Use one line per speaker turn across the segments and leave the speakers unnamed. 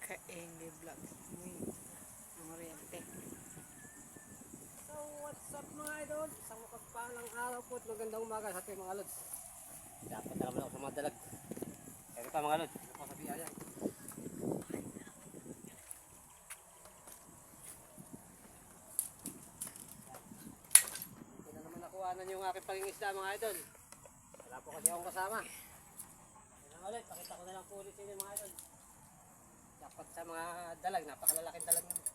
Kaenge Vlog. Ang oriente.
So, what's up mga idol? Isang makapanglang araw po at magandang umaga sa ating mga lods. Dapat naman ako sa mga dalag. Eri pa mga lods. Ako sa biyaya. Hindi na naman nakuhanan yung aking pangingisda mga idol. Wala po kasi akong kasama. Yan ulit. Pakita ko na lang po ulit sa dapat sa mga dalag, napakalalaking dalag naman.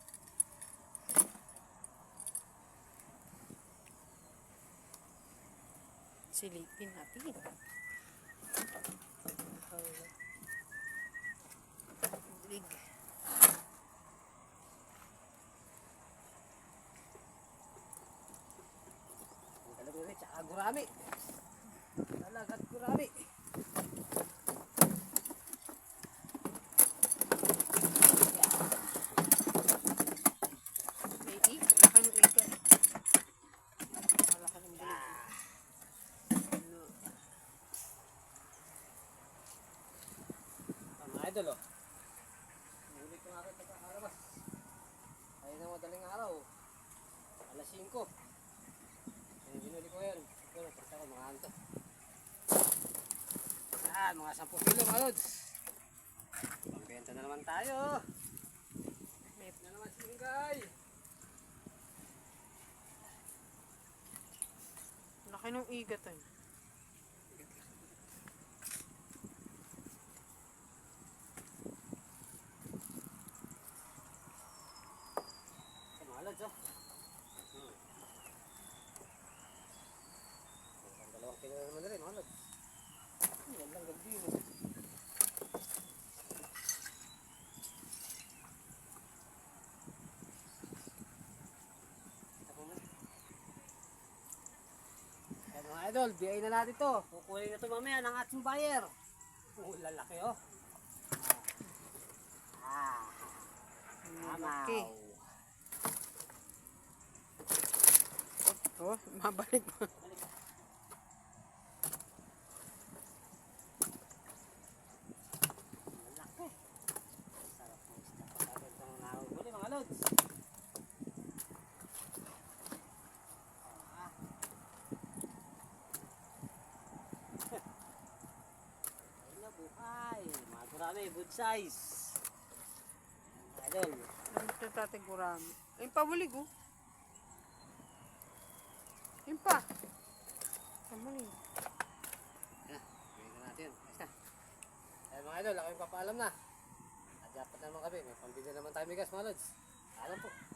Silipin natin. Big.
Ang dalag ulit, tsaka gurami. Dalag at gurami.
Baby, laki ng ikat. Malaki ng bulig. Ano?
Ah, mga idol oh. Huli ko nga rin pagkakarabas. Ayun ang madaling araw. Alas 5. Ayun, binuli ko yun. Siguro, pagka ko mga anto. Yan, mga 10 kilo mga lods. Pambenta na naman tayo.
May
Na naman singgay.
laki ng igat eh.
Sa mga lods oh. Hmm. Ang dalawang kilo na naman rin mga lods. Hmm, Yan lang gabi mo. Kita po mo. Yan mga idol, biyay na natin to. Kukunin na to mamaya ng ating buyer. Oh, lalaki oh. Ah. Ah.
Malaki.
Amaw.
Oh, mabalik mo.
Malaki. Sarap ng isda. Pagkakit ng nahuli mga lods. Ah. Ayun na buhay. Mga gurami, good size. Idol.
Ito tatay gurami? Ay, pabulig oh. Yun pa. Pabulig.
Yan, gawin na natin. Ayos na. Ayun mga idol, ako yung papaalam na. At dapat naman kami. May pambili naman tayo migas mga lods. Alam po.